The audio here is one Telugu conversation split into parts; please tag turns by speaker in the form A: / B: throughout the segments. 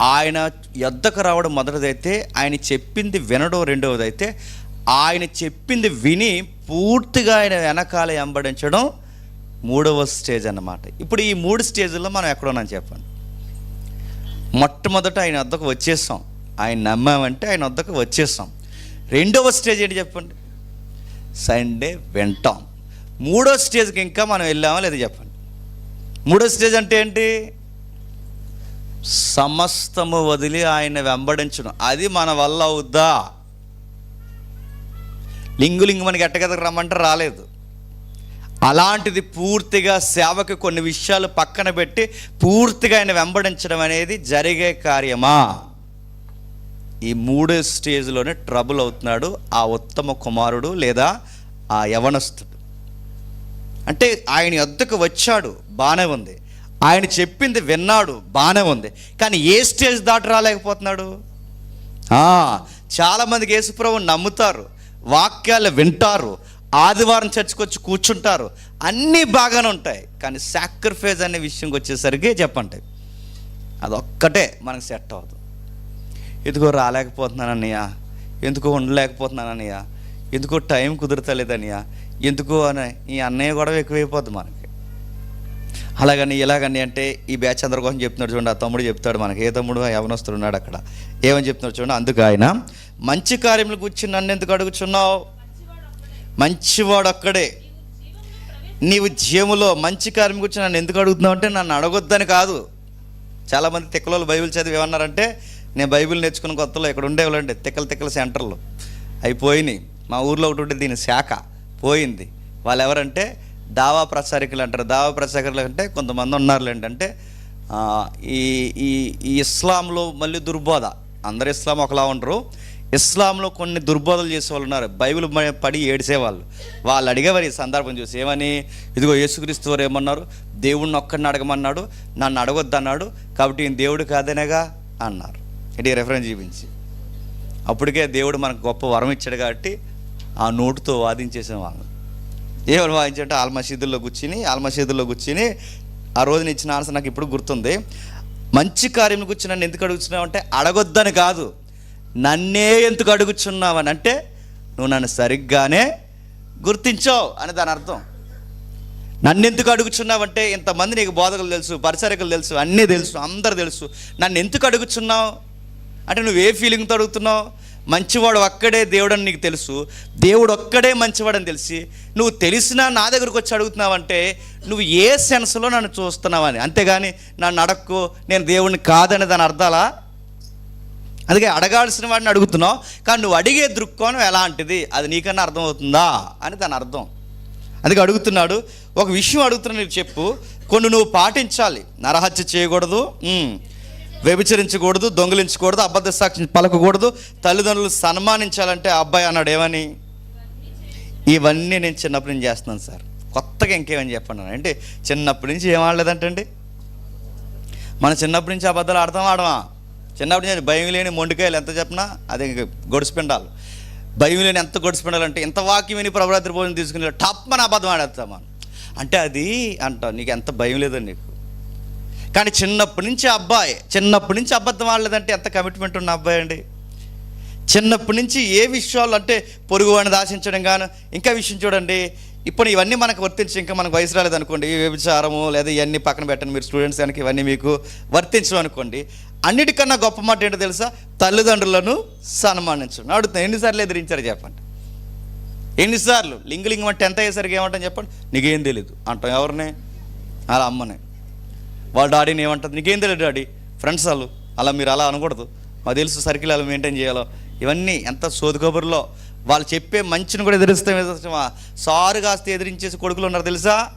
A: ఆయన యొద్దకు రావడం మొదటిదైతే ఆయన చెప్పింది వినడం రెండవదైతే ఆయన చెప్పింది విని పూర్తిగా ఆయన వెనకాల వెంబడించడం మూడవ స్టేజ్ అన్నమాట. ఇప్పుడు ఈ మూడు స్టేజ్లో మనం ఎక్కడున్నాం చెప్పండి. మొట్టమొదట ఆయన వద్దకు వచ్చేసాం. ఆయన నమ్మామంటే ఆయన వద్దకు వచ్చేసాం. రెండవ స్టేజ్ ఏంటి చెప్పండి? సండే వింటాం. మూడో స్టేజ్కి ఇంకా మనం వెళ్ళామా లేదా చెప్పండి. మూడో స్టేజ్ అంటే ఏంటి? సమస్తము వదిలి ఆయన వెంబడించడం అది మన వల్ల అవుద్దా? లింగు లింగు మనకి ఎట్టగదకు రమ్మంటే రాలేదు. అలాంటిది పూర్తిగా సేవకి కొన్ని విషయాలు పక్కన పెట్టి పూర్తిగా ఆయన వెంబడించడం అనేది జరిగే కార్యమా? ఈ మూడో స్టేజ్లోనే ట్రబుల్ అవుతున్నాడు ఆ ఉత్తమ కుమారుడు లేదా ఆ యవనస్తుడు. అంటే ఆయన వద్దకు వచ్చాడు బాగానే ఉంది. ఆయన చెప్పింది విన్నాడు బాగానే ఉంది. కానీ ఏ స్టేజ్ దాటి రాలేకపోతున్నాడు? చాలామంది చాలామందికి యేసుప్రభు నమ్ముతారు వాక్యాలు వింటారు ఆదివారం చర్చకు వచ్చి కూర్చుంటారు అన్నీ బాగానే ఉంటాయి. కానీ సాక్రిఫైజ్ అనే విషయంకి వచ్చేసరికి చెప్పండి అదొక్కటే మనకు సెట్ అవ్వదు. ఎందుకో రాలేకపోతున్నానన్నయ్య ఎందుకో ఉండలేకపోతున్నానన్నయ్య ఎందుకో టైం కుదురుతలేదన్నయ్య ఎందుకో అని ఈ అన్నయ్య గొడవ ఎక్కువైపోద్ది మనకి. అలాగని ఎలాగని అంటే ఈ బ్యాచ్ అందరి కోసం చెప్తున్నాడు చూడండి ఆ తమ్ముడు చెప్తాడు మనకి. ఏ తమ్ముడు? యవనస్తుడు ఉన్నాడు అక్కడ. ఏమని చెప్తున్నాడు చూడండి అందుకు ఆయన మంచి కార్యములు కూర్చి నన్ను ఎందుకు అడుగుచున్నావు? మంచివాడు అక్కడే. నీవు జీవములో మంచి కార్యం గురించి నన్ను ఎందుకు అడుగుతున్నావు అంటే నన్ను అడగొద్దని కాదు. చాలామంది తిక్కలలో బైబిల్ చదివి ఏమన్నారంటే నేను బైబిల్ నేర్చుకున్న కొత్తలో ఇక్కడ ఉండేవాళ్ళండి తిక్కల తిక్కల సెంటర్లు. అవి పోయినాయి. మా ఊర్లో ఒకటి ఉంటే దీని శాఖ పోయింది. వాళ్ళు ఎవరంటే దావా ప్రచారికులు అంటారు. దావా ప్రచారికులు అంటే కొంతమంది ఉన్నారు ఏంటంటే ఈ ఈ ఈ ఇస్లాంలో మళ్ళీ దుర్బోధ. అందరు ఇస్లాం ఒకలా ఉండరు. ఇస్లాంలో కొన్ని దుర్బోధలు చేసే వాళ్ళు ఉన్నారు. బైబిల్ పడి ఏడిసేవాళ్ళు వాళ్ళు అడిగేవారు ఈ సందర్భం చూసి ఏమని? ఇదిగో యేసుక్రీస్తు వారు ఏమన్నారు? దేవుడిని ఒక్కడిని అడగమన్నాడు. నన్ను అడగొద్దన్నాడు. కాబట్టి ఈయన దేవుడు కాదనేగా? అన్నారు. ఇది రెఫరెన్స్ చూపించి. అప్పటికే దేవుడు మనకు గొప్ప వరం ఇచ్చాడు కాబట్టి ఆ నోటుతో వాదించేసిన వాళ్ళు. ఏమని వాదించంటే ఆల్ మసీదుల్లో కూర్చుని ఆల్ మసీదుల్లో కూర్చుని ఆ రోజున ఇచ్చిన ఆన్సర్ నాకు ఇప్పుడు గుర్తుంది. మంచి కార్యం గురించి నన్ను ఎందుకు అడుగుతున్నావు అంటే అడగొద్దని కాదు. నన్నే ఎందుకు అడుగుచున్నావని అంటే నువ్వు నన్ను సరిగ్గానే గుర్తించావు అని దాని అర్థం. నన్ను ఎందుకు అడుగుచున్నావంటే ఇంతమంది నీకు బోధకులు తెలుసు పరిసరికలు తెలుసు అన్నీ తెలుసు అందరు తెలుసు. నన్ను ఎందుకు అడుగుచున్నావు? అంటే నువ్వు ఏ ఫీలింగ్తో అడుగుతున్నావు? మంచివాడు ఒక్కడే దేవుడని నీకు తెలుసు. దేవుడు ఒక్కడే మంచివాడని తెలిసి నువ్వు తెలిసినా నా దగ్గరకు వచ్చి అడుగుతున్నావంటే నువ్వు ఏ సెన్స్లో నన్ను చూస్తున్నావని? అంతేగాని నన్ను అడక్కు నేను దేవుడిని కాదని దాని అర్థాలా? అందుకే అడగాల్సిన వాడిని అడుగుతున్నావు కానీ నువ్వు అడిగే దృక్కోణం ఎలాంటిది? అది నీకన్నా అర్థమవుతుందా? అని దాని అర్థం. అందుకే అడుగుతున్నాడు ఒక విషయం అడుగుతున్నా నీకు చెప్పు. కొన్ని నువ్వు పాటించాలి. నరహత్య చేయకూడదు. వ్యభిచరించకూడదు దొంగిలించకూడదు అబద్ధ సాక్షి పలకకూడదు. తల్లిదండ్రులు సన్మానించాలంటే ఆ అబ్బాయి అన్నాడు ఏమని? ఇవన్నీ నేను చిన్నప్పటి నుంచి చేస్తున్నాను సార్. కొత్తగా ఇంకేమని చెప్పండి అంటే చిన్నప్పటి నుంచి ఏం ఆడలేదంటండి మన చిన్నప్పటి నుంచి అబద్ధాలు ఆడతాం ఆడమా? చిన్నప్పటి నుంచి భయం లేని మొండికాయలు ఎంత చెప్పినా అది ఇంక గొడిసిపిండాలు. భయం లేని ఎంత గొడిసిపిండాలంటే ఎంత వాక్యం విని ప్రభురాత్రి భోజనం తీసుకుని టప్ మన అబద్ధం ఆడేస్తాం అంటే అది అంట నీకు ఎంత భయం లేదని నీకు? కానీ చిన్నప్పటి నుంచి అబ్బాయి చిన్నప్పటి నుంచి అబద్ధం ఆడలేదంటే ఎంత కమిట్మెంట్ ఉన్న అబ్బాయి అండి? చిన్నప్పటి నుంచి ఏ విషయాలు అంటే పొరుగు వాడిని దాచించడం గాను ఇంకా విషయం చూడండి ఇప్పుడు ఇవన్నీ మనకు వర్తించి ఇంకా మనకు వయసు రాలేదు అనుకోండి ఈ వ్యభిచారము లేదా ఇవన్నీ పక్కన పెట్టండి మీరు స్టూడెంట్స్ కనుక ఇవన్నీ మీకు వర్తించడం అనుకోండి అన్నిటికన్నా గొప్ప మాట ఏంటో తెలుసా? తల్లిదండ్రులను సన్మానించడం. అడుగుతాను ఎన్నిసార్లు ఎదిరించారు చెప్పండి? ఎన్నిసార్లు? లింగలింగం అంటే ఎంత అయ్యేసరికి ఏమంటాను చెప్పండి? నీకేం తెలీదు. అంటాం ఎవరిని? అలా అమ్మనే. వాళ్ళ డాడీని ఏమంటుంది? నీకేం తెలియదు డాడీ ఫ్రెండ్స్ వాళ్ళు. అలా మీరు అలా అనకూడదు. మాకు తెలుసు సర్కిల్ అలా మెయింటైన్ చేయాలో. ఇవన్నీ ఎంత సోదు కబుర్లో వాళ్ళు చెప్పే మంచిని కూడా ఎదిరిస్తాం సారు కాస్త ఎదిరించేసి కొడుకులు ఉన్నారు తెలుసా?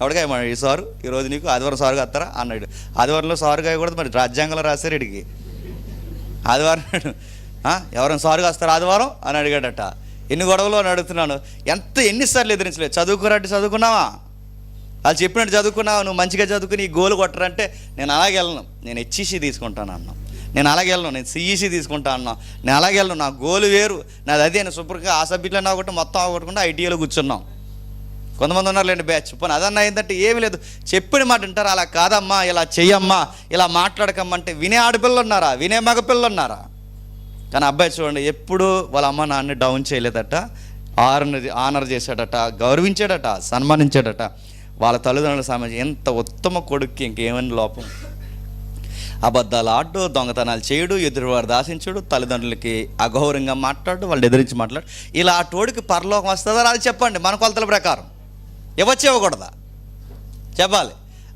A: ఎవడిగా మా ఈ సారు? ఈరోజు నీకు ఆదివారం సారు కాస్తారా? అన్నాడు. ఆదివారంలో సారు కాయకూడదు మరి రాజ్యాంగంలో రాశారు ఇడికి. ఆదివారం ఎవరైనా సారు కాస్తారు ఆదివారం? అని అడిగాడట. ఎన్ని గొడవలు అని అడుగుతున్నాను. ఎంత ఎన్నిసార్లు ఎదిరించలేదు. చదువుకురాటి చదువుకున్నావా? వాళ్ళు చెప్పినట్టు చదువుకున్నావు నువ్వు మంచిగా చదువుకుని గోలు కొట్టరంటే నేను అలాగే వెళ్ళను. నేను హెచ్ఈసీ తీసుకుంటాను అన్నా. నేను అలాగే వెళ్ళను. నేను సిఈసీ తీసుకుంటా అన్నా. నేను అలాగే వెళ్ళను. నా గోలు వేరు. నాది అదే. నేను సూపర్గా ఆ సబ్జెక్టులో ఒకటి మొత్తం అవ్వకుండా ఐటీఐలో కూర్చున్నాం. కొంతమంది ఉన్నారులేండి బ్యాచ్. పోనీ అదన్నా ఏంటంటే ఏమీ లేదు. చెప్పిన మాట వింటారు? అలా కాదమ్మా ఇలా చెయ్యమ్మా ఇలా మాట్లాడకమ్మంటే వినే ఆడపిల్లలు ఉన్నారా వినే మగపిల్లలు ఉన్నారా కానీ అబ్బాయి చూడండి ఎప్పుడు వాళ్ళ అమ్మ నాన్నని డౌన్ చేయలేదట. ఆనర్ ఆనర్ చేశాడట. గౌరవించాడట. సన్మానించాడట. వాళ్ళ తల్లిదండ్రుల సామాజిక ఎంత ఉత్తమ కొడుక్కి ఇంకేమని లోపం? అబద్ధాలు ఆడు దొంగతనాలు చేయడు ఎదురువారు దాసించుడు తల్లిదండ్రులకి అఘోరంగా మాట్లాడు వాళ్ళు ఎదిరించి మాట్లాడు. ఇలా ఆ తోడికి పరలోకం వస్తుందా అది చెప్పండి మన కొలతల ప్రకారం. ఇవ్వచ్చు ఇవ్వకూడదా చెప్పాలి.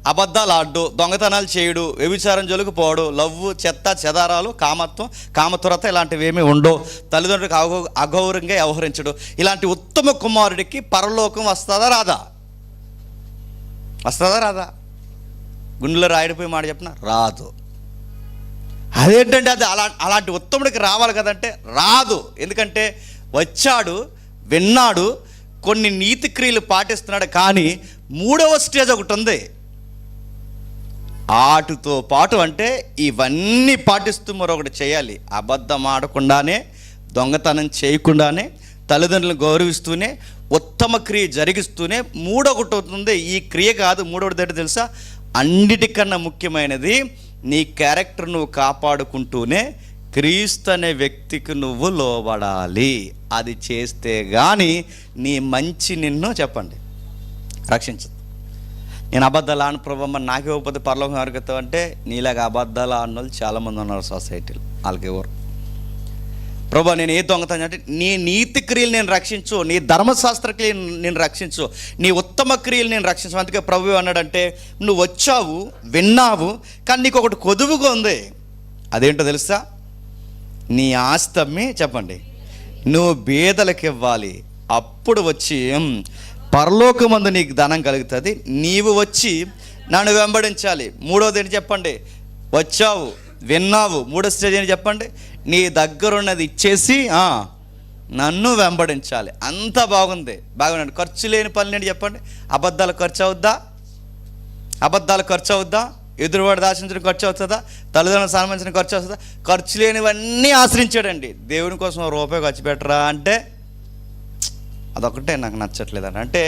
A: అబద్ధాలు ఆడు దొంగతనాలు చేయుడు వ్యభిచారం జోలికి పోడు లవ్వు చెత్త చెదారాలు కామత్వం కామతురత ఇలాంటివి ఏమీ ఉండవు. తల్లిదండ్రులకు అఘో అఘౌరంగా వ్యవహరించడు. ఇలాంటి ఉత్తమ కుమారుడికి పరలోకం వస్తుందా రాదా? వస్తుందా రాదా? గుండెలో రాయడిపోయి మాట చెప్పిన? రాదు. అదేంటంటే అది అలా అలాంటి ఉత్తముడికి రావాలి కదంటే రాదు. ఎందుకంటే వచ్చాడు విన్నాడు కొన్ని నీతి క్రియలు పాటిస్తున్నాడు కానీ మూడవ స్టేజ్ ఒకటి ఉంది. ఆటుతో పాటు అంటే ఇవన్నీ పాటిస్తూ మరొకటి చేయాలి. అబద్ధం ఆడకుండానే దొంగతనం చేయకుండానే తల్లిదండ్రులను గౌరవిస్తూనే ఉత్తమ క్రియ జరిగిస్తూనే మూడొకటి అవుతుంది ఈ క్రియ కాదు మూడోటి దగ్గర తెలుసా? అన్నిటికన్నా ముఖ్యమైనది నీ క్యారెక్టర్ నువ్వు కాపాడుకుంటూనే క్రీస్తు అనే వ్యక్తికి నువ్వు లోబడాలి. అది చేస్తే కానీ నీ మంచి నిన్ను చెప్పండి. రక్షించదు నేను అబద్ధాలు ఆను ప్రభమ్మ నాకే ఇవ్వకపోతే పరలోకం అరుగుతావు అంటే నీలాగా అబద్ధాలు ఆడిన వాళ్ళు చాలామంది ఉన్నారు సొసైటీలో. వాళ్ళకి ఎవరు? ప్రభా నేను ఏ దొంగతనం అంటే నీ నీతి క్రియలు నేను రక్షించు నీ ధర్మశాస్త్ర క్రియలు నేను రక్షించు నీ ఉత్తమ క్రియలు నేను రక్షించు. అందుకే ప్రభు అన్నాడంటే నువ్వు వచ్చావు విన్నావు కానీ నీకు ఒకటి కొదువుగా ఉంది. అదేంటో తెలుసా? నీ ఆస్తి చెప్పండి. నువ్వు బేదలకు ఇవ్వాలి అప్పుడు వచ్చి పరలోకమందు నీకు ధనం కలుగుతుంది. నీవు వచ్చి నన్ను వెంబడించాలి. మూడోది ఏంటి చెప్పండి? వచ్చావు విన్నావు. మూడో స్టేజ్ ఏంటి చెప్పండి? నీ దగ్గరున్నది ఇచ్చేసి నన్ను వెంబడించాలి. అంత బాగుంది. బాగున్నాడు. ఖర్చు లేని పనులు ఏంటి చెప్పండి? అబద్ధాలు ఖర్చు అవుద్దా? అబద్ధాలు ఖర్చు అవుద్దా? ఎదురువాడు దాచించడం ఖర్చు అవుతుందా? తల్లిదండ్రులు సంబంధించిన ఖర్చు అవుతుందా? ఖర్చు లేనివన్నీ ఆశ్రయించాడండి. దేవుని కోసం రూపాయి ఖర్చు పెట్టరా అంటే అదొకటే నాకు నచ్చట్లేదండి అంటే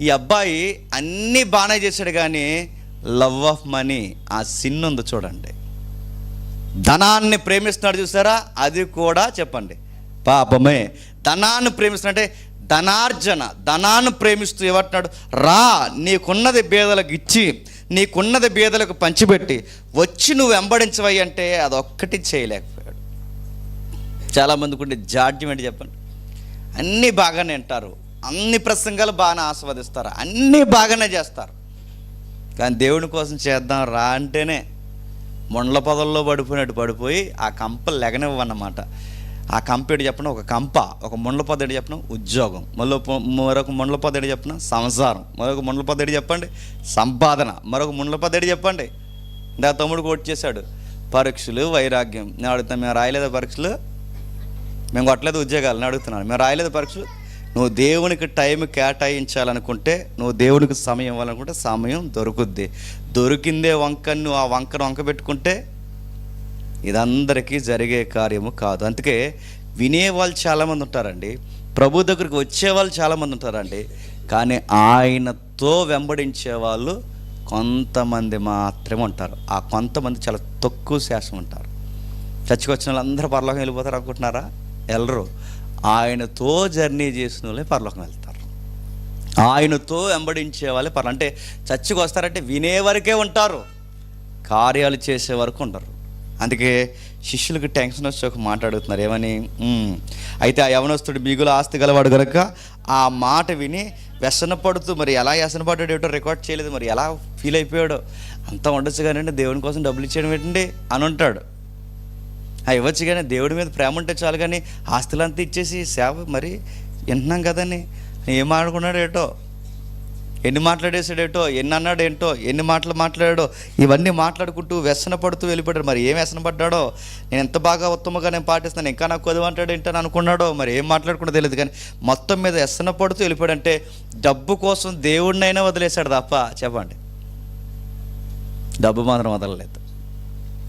A: ఈ అబ్బాయి అన్నీ బాగానే చేశాడు కానీ లవ్ ఆఫ్ మనీ ఆ సిన్ ఉంది చూడండి. ధనాన్ని ప్రేమిస్తున్నాడు చూసారా? అది కూడా చెప్పండి. పాపమే. ధనాన్ని ప్రేమిస్తున్నట్టే ధనార్జన ధనాన్ని ప్రేమిస్తూ ఏమంటున్నాడు రా నీకున్నది బేదలకు ఇచ్చి నీకున్నది బేదలకు పంచిపెట్టి వచ్చి నువ్వు వెంబడించవై అంటే అదొక్కటి చేయలేకపోయాడు. చాలామందికి ఉండే జాడ్యం ఏంటి చెప్పండి? అన్నీ బాగానే వింటారు అన్ని ప్రసంగాలు బాగానే ఆస్వాదిస్తారు. అన్నీ బాగానే చేస్తారు. కానీ దేవుని కోసం చేద్దాం రా అంటేనే మొండ్ల పొదల్లో పడిపోయినట్టు పడిపోయి ఆ కంప లెగనివ్వన్నమాట ఆ కంప చెప్పిన ఒక కంప ఒక ముండ్ల పొద చెప్పిన ఉద్యోగం. మళ్ళీ మరొక ముండ్ల పొద చెప్పిన సంసారం. మరొక ముండ్ల పొద చెప్పండి? సంపాదన. మరొక ముండ్ల పొద చెప్పండి? ఇందా తమ్ముడు కోట్ చేశాడు. పరీక్షలు వైరాగ్యం. నేను అడుగుతాను మేము రాయలేదు పరీక్షలు? మేము కొట్టలేదు ఉద్యోగాలు. నేను అడుగుతున్నాను మేము రాయలేదు పరీక్షలు? నువ్వు దేవునికి టైం కేటాయించాలనుకుంటే నువ్వు దేవునికి సమయం ఇవ్వాలనుకుంటే సమయం దొరుకుద్ది. దొరికిందే వంకను నువ్వు ఆ వంకను వంక పెట్టుకుంటే ఇదందరికీ జరిగే కార్యము కాదు. అందుకే వినేవాళ్ళు చాలామంది ఉంటారండి. ప్రభు దగ్గరికి వచ్చేవాళ్ళు చాలామంది ఉంటారండి. కానీ ఆయనతో వెంబడించే వాళ్ళు కొంతమంది మాత్రమే ఉంటారు. ఆ కొంతమంది చాలా తక్కువ శాసం ఉంటారు. చచ్చికొచ్చిన వచ్చిన వాళ్ళందరూ పరలోకం వెళ్ళిపోతారు అనుకుంటున్నారా? వెళ్ళరు. ఆయనతో జర్నీ చేసిన వాళ్ళే పరలోకం వెళ్తారు. ఆయనతో వెంబడించే వాళ్ళే పర్లో అంటే చర్చికి వస్తారంటే వినే వరకే ఉంటారు. కార్యాలు చేసే వరకు ఉండరు. అందుకే శిష్యులకు టెన్షన్ వచ్చి ఒక మాట్లాడుతున్నారు ఏమని? అయితే ఆ యవనస్తుడు మిగులు ఆస్తి గలవాడు కనుక ఆ మాట విని వ్యసన పడుతూ మరి ఎలా వ్యసనపడ్డాడు ఏటో రికార్డ్ చేయలేదు. మరి ఎలా ఫీల్ అయిపోయాడో అంతా ఉండొచ్చు కానీ దేవుని కోసం డబ్బులు ఇచ్చేయడం ఏంటండి? అని ఉంటాడు. ఇవ్వచ్చు కానీ దేవుడి మీద ప్రేమ ఉంటే చాలు కానీ ఆస్తులంతా ఇచ్చేసి సేవ మరి వింటున్నాం కదని ఏం ఆడుకున్నాడు ఏటో? ఎన్ని మాట్లాడేసాడేటో ఎన్ని అన్నాడు ఏంటో? ఎన్ని మాటలు మాట్లాడాడో? ఇవన్నీ మాట్లాడుకుంటూ వ్యసన పడుతూ వెళ్ళిపోయాడు. మరి ఏం వ్యసన పడ్డాడో? నేను ఎంత బాగా ఉత్తమంగా నేను పాటిస్తాను? ఇంకా నాకు కొద్ది అంటాడు ఏంటని అనుకున్నాడో? మరి ఏం మాట్లాడుకుంటూ తెలియదు కానీ మొత్తం మీద వ్యసన పడుతూ వెళ్ళిపోయాడంటే డబ్బు కోసం దేవుడినైనా వదిలేశాడు తప్ప. చెప్పండి. డబ్బు మాత్రం వదలలేదు.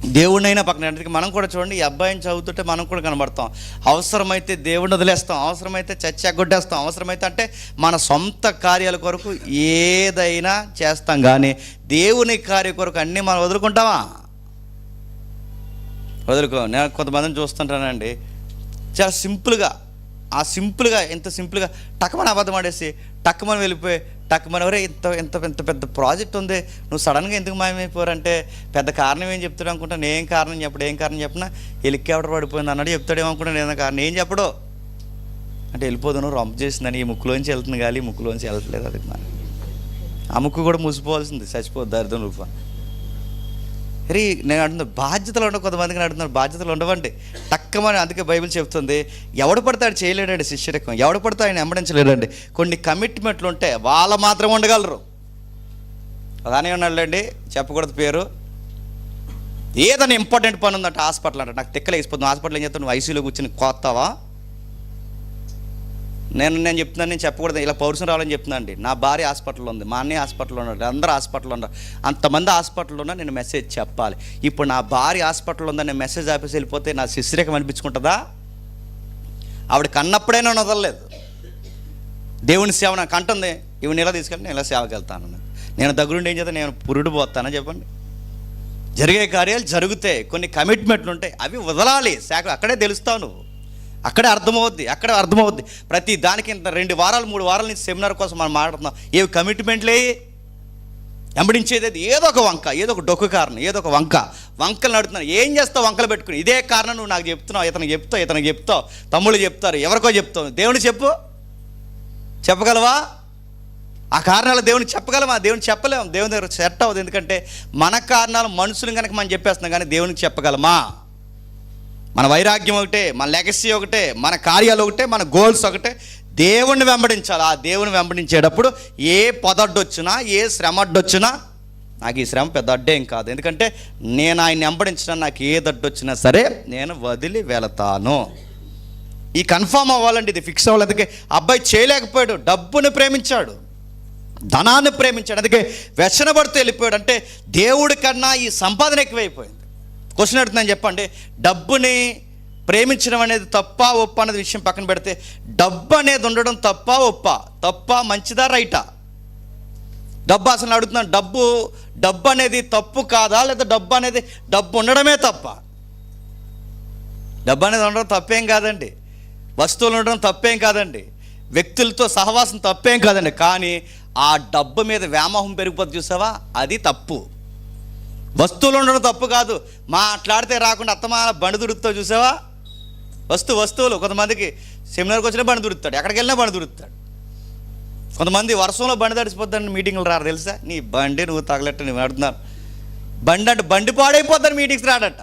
A: దేవుడినైనా పక్కన అందుకే మనం కూడా చూడండి ఈ అబ్బాయిని చదువుతుంటే మనం కూడా కనబడతాం. అవసరమైతే దేవుడిని వదిలేస్తాం అవసరమైతే చచ్చి ఎగ్గొట్టేస్తాం అవసరమైతే అంటే మన సొంత కార్యాల కొరకు ఏదైనా చేస్తాం కానీ దేవుని కార్య కొరకు అన్నీ మనం వదులుకుంటామా? వదులుకో. నేను కొంతమందిని చూస్తుంటానండి. చాలా సింపుల్గా ఆ సింపుల్గా ఎంత సింపుల్గా టక్మని అబద్ధం ఆడేసి టక్మని వెళ్ళిపోయి టక్మని ఎవరే ఇంత ఇంత ఇంత పెద్ద ప్రాజెక్ట్ ఉంది నువ్వు సడన్గా ఎందుకు మాయమైపోరంటే పెద్ద కారణం ఏం చెప్తాడు అనుకుంటా నేను కారణం చెప్పడు ఏం కారణం చెప్పినా హెలికాప్టర్ పడిపోయింది అన్నాడు చెప్తాడేమో అనుకుంటా నేను కారణం ఏం చెప్పడు. అంటే వెళ్ళిపోదు నువ్వు రంప్ చేసిందని ఈ ముక్కులోంచి వెళ్తుంది గాలి ఈ ముక్కులోంచి వెళ్ళట్లేదు అది మరి. ఆ ముక్కు కూడా మూసిపోవాల్సింది చచ్చిపోద్ది అర్థం రూపా. రీ నేను అంటున్నా బాధ్యతలు ఉండవు కొంతమందికి అడుగుతున్నాను బాధ్యతలు ఉండవండి. టక్కమని అందుకే బైబిల్ చెప్తుంది ఎవడు పడితే చేయలేడండి శిష్యరకం. ఎవడు పడితే ఆయన వెంబడించలేడండి. కొన్ని కమిట్మెంట్లు ఉంటే వాళ్ళ మాత్రం ఉండగలరు. అలానే ఉన్నాడులేండి చెప్పకూడదు పేరు. ఏదైనా ఇంపార్టెంట్ పని ఉందంటే హాస్పిటల్ అంటే. నాకు తిక్కలేసిపోతుంది హాస్పిటల్ ఏం చేస్తాను ఐసీలో కూర్చుని కొత్తవా నేను నేను చెప్తున్నాను నేను చెప్పకూడదు. ఇలా పౌరుషం రావాలని చెప్తున్నాను అండి. నా భార్య హాస్పిటల్లో ఉంది మా అన్నయ్య హాస్పిటల్లో ఉన్నాడు అందరూ హాస్పిటల్లో ఉన్నారు. అంతమంది హాస్పిటల్లో ఉన్నా నేను మెసేజ్ చెప్పాలి. ఇప్పుడు నా భార్య హాస్పిటల్లో ఉందని నేను మెసేజ్ ఆఫీస్ వెళ్ళిపోతే నా శిశిరేఖం అనిపించుకుంటుందా? ఆవిడ కన్నప్పుడైనా నేను వదలలేదు. దేవుని సేవ నాకు అంటుంది. ఇవి ఇలా తీసుకెళ్ళి నేను ఇలా సేవకి వెళ్తాను నేను దగ్గరుండి ఏం చేద్దాం? నేను పురుడు పోతానని చెప్పండి. జరిగే కార్యాలు జరుగుతాయి. కొన్ని కమిట్మెంట్లు ఉంటాయి. అవి వదలాలి. శాఖ అక్కడే తెలుస్తావు నువ్వు. అక్కడే అర్థమవుద్ది అక్కడే అర్థమవుద్ది. ప్రతి దానికి ఇంత రెండు వారాలు మూడు వారాల నుంచి సెమినార్ కోసం మనం మాట్లాడుతున్నాం. ఏవి కమిట్మెంట్లే? వెంబడించేది అది ఏదో ఒక వంక ఏదో ఒక డొక్కు కారణం ఏదో ఒక వంక. వంకలు నడుతున్నాను ఏం చేస్తావు వంకలు పెట్టుకుని? ఇదే కారణం నువ్వు నాకు చెప్తున్నావు ఇతనికి చెప్తావు ఇతనికి చెప్తావు. తమ్ముళ్ళు చెప్తారు ఎవరికో చెప్తావు. దేవుని చెప్పు. చెప్పగలవా? ఆ కారణాలు దేవుని చెప్పగలమా? దేవుని చెప్పలేము. దేవుని దగ్గర సెట్ అవ్వదు. ఎందుకంటే మన కారణాలు మనుషులు కనుక మనం చెప్పేస్తున్నాం కానీ దేవునికి చెప్పగలమా? మన వైరాగ్యం ఒకటే మన లెగసీ ఒకటే మన కార్యాలు ఒకటే మన గోల్స్ ఒకటే. దేవుణ్ణి వెంబడించాలి. ఆ దేవుని వెంబడించేటప్పుడు ఏ పొదడ్డొచ్చినా ఏ శ్రమ అడ్డొచ్చినా నాకు ఈ శ్రమ పెద్ద అడ్డేం కాదు. ఎందుకంటే నేను ఆయన వెంబడించిన నాకు ఏ దడ్డొచ్చినా సరే నేను వదిలి వెళతాను. ఈ కన్ఫామ్ అవ్వాలండి ఇది ఫిక్స్ అవ్వాలి. అందుకే అబ్బాయి చేయలేకపోయాడు డబ్బుని ప్రేమించాడు ధనాన్ని ప్రేమించాడు. అందుకే వ్యసనపడుతూ వెళ్ళిపోయాడు. అంటే దేవుడి కన్నా ఈ సంపాదన ఎక్కువైపోయింది. క్వశ్చన్ అడుగుతున్నాను చెప్పండి. డబ్బుని ప్రేమించడం అనేది తప్ప ఒప్ప అనేది విషయం పక్కన పెడితే డబ్బు అనేది ఉండడం తప్ప ఒప్ప? తప్ప మంచిదా రైటా? డబ్బు అసలు అడుగుతున్నాను. డబ్బు డబ్బు అనేది తప్పు కాదా? లేదా డబ్బు అనేది డబ్బు ఉండడమే తప్ప? డబ్బు అనేది ఉండడం తప్పేం కాదండి. వస్తువులు ఉండడం తప్పేం కాదండి. వ్యక్తులతో సహవాసం తప్పేం కాదండి. కానీ ఆ డబ్బు మీద వ్యామోహం పెరిగిపోతుంది చూసావా? అది తప్పు. వస్తువులు ఉండడం తప్పు కాదు. మాట్లాడితే రాకుండా అత్తమాల బండి దురుకుతావు చూసావా? వస్తు వస్తువులు. కొంతమందికి సెమినార్కి వచ్చినా బండి దురుకుతాడు ఎక్కడికి వెళ్ళినా బండి దొరుకుతాడు కొంతమంది వర్షంలో బండి తడిసిపోద్దని మీటింగ్లు రారు తెలుసా? నీ బండి నువ్వు తగలట్టు నువ్వు అడుగుతున్నాను. బండి అంటే బండి పాడైపోద్దని మీటింగ్స్ రాడట.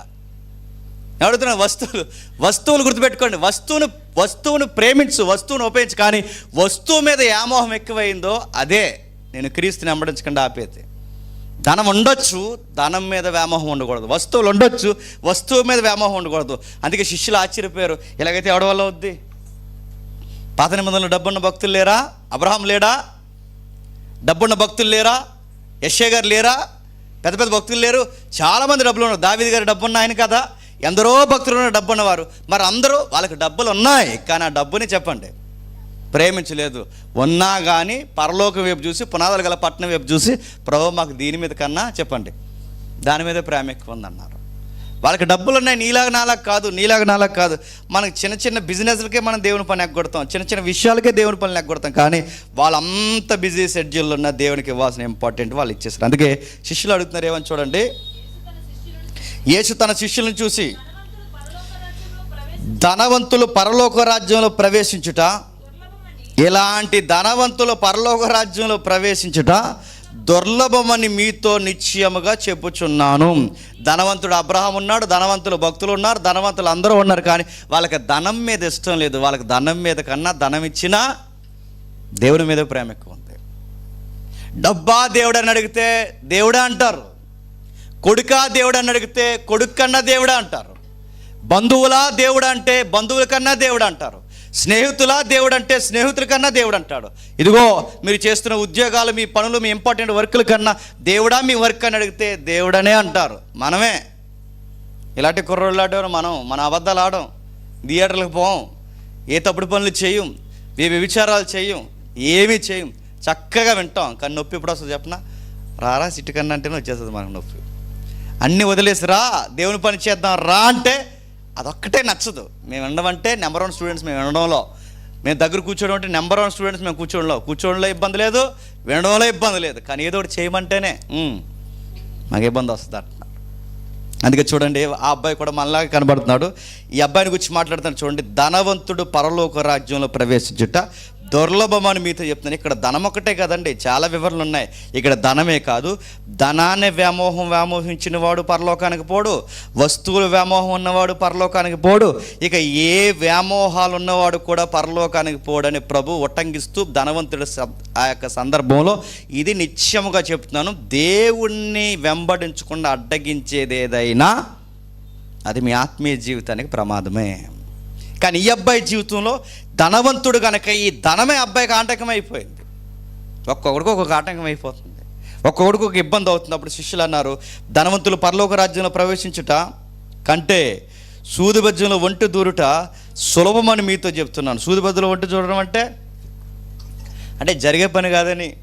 A: అడుగుతున్నాను వస్తువులు వస్తువులు గుర్తుపెట్టుకోండి. వస్తువును వస్తువును ప్రేమించు వస్తువును ఉపయోగించు. కానీ వస్తువు మీద వ్యామోహం ఎక్కువైందో అదే. నేను క్రీస్తుని అమ్మడించకుండా ఆపేది ధనం ఉండొచ్చు ధనం మీద వ్యామోహం ఉండకూడదు. వస్తువులు ఉండొచ్చు వస్తువు మీద వ్యామోహం ఉండకూడదు. అందుకే శిష్యులు ఆశ్చర్యపోయారు. ఇలాగైతే ఎవడి వల్ల అవుద్ది? పాత నిబంధనలు డబ్బున్న భక్తులు లేరా? అబ్రహాం లేడా? డబ్బున్న భక్తులు లేరా? యశ్య గారు లేరా? పెద్ద పెద్ద భక్తులు లేరు. చాలామంది డబ్బులు ఉన్నారు. దావిది గారు డబ్బు ఆయన కదా? ఎందరో భక్తులు ఉన్న డబ్బు ఉన్నవారు మరి అందరూ వాళ్ళకి డబ్బులు ఉన్నాయి. కానీ ఆ డబ్బుని చెప్పండి. ప్రేమించలేదు. ఉన్నా కానీ పరలోక వైపు చూసి పునాదులు గల పట్టణం వైపు చూసి ప్రభు మాకు దీని మీద కన్నా చెప్పండి. దాని మీద ప్రేమ ఎక్కువ ఉందన్నారు. వాళ్ళకి డబ్బులు ఉన్నాయి నీలాగా నాలాగా కాదు నీలాగా నాలాగా కాదు. మనకి చిన్న చిన్న బిజినెస్లకే మనం దేవుని పని ఎగ్గొడతాం చిన్న చిన్న విషయాలకే దేవుని పని ఎగ్గొడతాం. కానీ వాళ్ళంత బిజీ షెడ్యూల్ ఉన్న దేవునికి ఇవ్వాల్సిన ఇంపార్టెంట్ వాళ్ళు ఇచ్చేస్తారు అందుకే శిష్యులు అడుగుతున్నారు ఏమని చూడండి? యేసు తన శిష్యులను చూసి ధనవంతులు పరలోక రాజ్యంలో ప్రవేశించుట ఇలాంటి ధనవంతులు పరలోక రాజ్యంలో ప్రవేశించుట దుర్లభమని మీతో నిశ్చయముగా చెప్పుచున్నాను. ధనవంతుడు అబ్రహం ఉన్నాడు ధనవంతులు భక్తులు ఉన్నారు ధనవంతులు అందరూ ఉన్నారు కానీ వాళ్ళకి ధనం మీద ఇష్టం లేదు. వాళ్ళకి ధనం మీద కన్నా ధనం ఇచ్చినా దేవుడి మీద ప్రేమ ఎక్కువ ఉంది. డబ్బా దేవుడు అని అడిగితే దేవుడా అంటారు. కొడుకా దేవుడు అని అడిగితే కొడుకు కన్నా దేవుడా అంటారు. బంధువులా దేవుడు అంటే బంధువుల కన్నా దేవుడు అంటారు. స్నేహితులా దేవుడు అంటే స్నేహితుల కన్నా దేవుడు అంటాడు ఇదిగో మీరు చేస్తున్న ఉద్యోగాలు మీ పనులు మీ ఇంపార్టెంట్ వర్కుల కన్నా దేవుడా మీ వర్క్ అని అడిగితే దేవుడనే అంటారు. మనమే. ఇలాంటి కుర్రోళ్ళు ఆడేవారు మనం. మన అబద్ధాలు ఆడం. థియేటర్లకు పోం. ఏ తప్పుడు పనులు చేయం. ఏ విచారాలు చేయం. ఏమీ చేయం. చక్కగా వింటాం. కానీ నొప్పి ఎప్పుడు వస్తుంది చెప్పనా? రారా సిట్టు కన్నా అంటేనే వచ్చేస్తుంది మనకు నొప్పి. అన్నీ వదిలేసి రా. దేవుని పని చేద్దాం. రా అంటే అదొక్కటే నచ్చదు. మేము వినడం నెంబర్ వన్ స్టూడెంట్స్ మేము వినడంలో. మేము దగ్గర కూర్చోడం అంటే నెంబర్ వన్ స్టూడెంట్స్ మేము కూర్చోడంలో కూర్చోడంలో ఇబ్బంది లేదు వినడంలో ఇబ్బంది లేదు. కానీ ఏదో ఒకటి చేయమంటేనే మాకు ఇబ్బంది వస్తుంది అంటున్నారు అందుకే చూడండి ఆ అబ్బాయి కూడా మనలాగా కనబడుతున్నాడు. ఈ అబ్బాయిని గురించి మాట్లాడుతున్నాడు చూడండి. ధనవంతుడు పరలోక రాజ్యంలో ప్రవేశించుట దుర్లభం అని మీతో చెప్తున్నాను. ఇక్కడ ధనం ఒకటే కదండి చాలా వివరణలు ఉన్నాయి. ఇక్కడ ధనమే కాదు ధనాన్ని వ్యామోహం వ్యామోహించిన వాడు పరలోకానికి పోడు వస్తువుల వ్యామోహం ఉన్నవాడు పరలోకానికి పోడు. ఇక ఏ వ్యామోహాలు ఉన్నవాడు కూడా పరలోకానికి పోడని ప్రభు ఉట్టంగిస్తూ ధనవంతుడు ఆ యొక్క సందర్భంలో ఇది నిత్యముగా చెప్తున్నాను. దేవుణ్ణి వెంబడించకుండా అడ్డగించేది ఏదైనా అది మీ ఆత్మీయ జీవితానికి ప్రమాదమే. కానీ ఈ అబ్బాయి జీవితంలో ధనవంతుడు కనుక ఈ ధనమే అబ్బాయికి ఆటంకం అయిపోయింది ఒక్కొక్కడికి ఒక్కొక్క ఆటంకం అయిపోతుంది ఒక్కొక్కడికి ఒక ఇబ్బంది అవుతుంది. అప్పుడు శిష్యులు అన్నారు ధనవంతులు పరలోక రాజ్యంలో ప్రవేశించుట కంటే సూదిబద్యంలో ఒంటి దూరుట సులభమని మీతో చెప్తున్నాను. సూదిబద్యంలో ఒంటి చూడడం అంటే? అంటే జరిగే పని కాదని.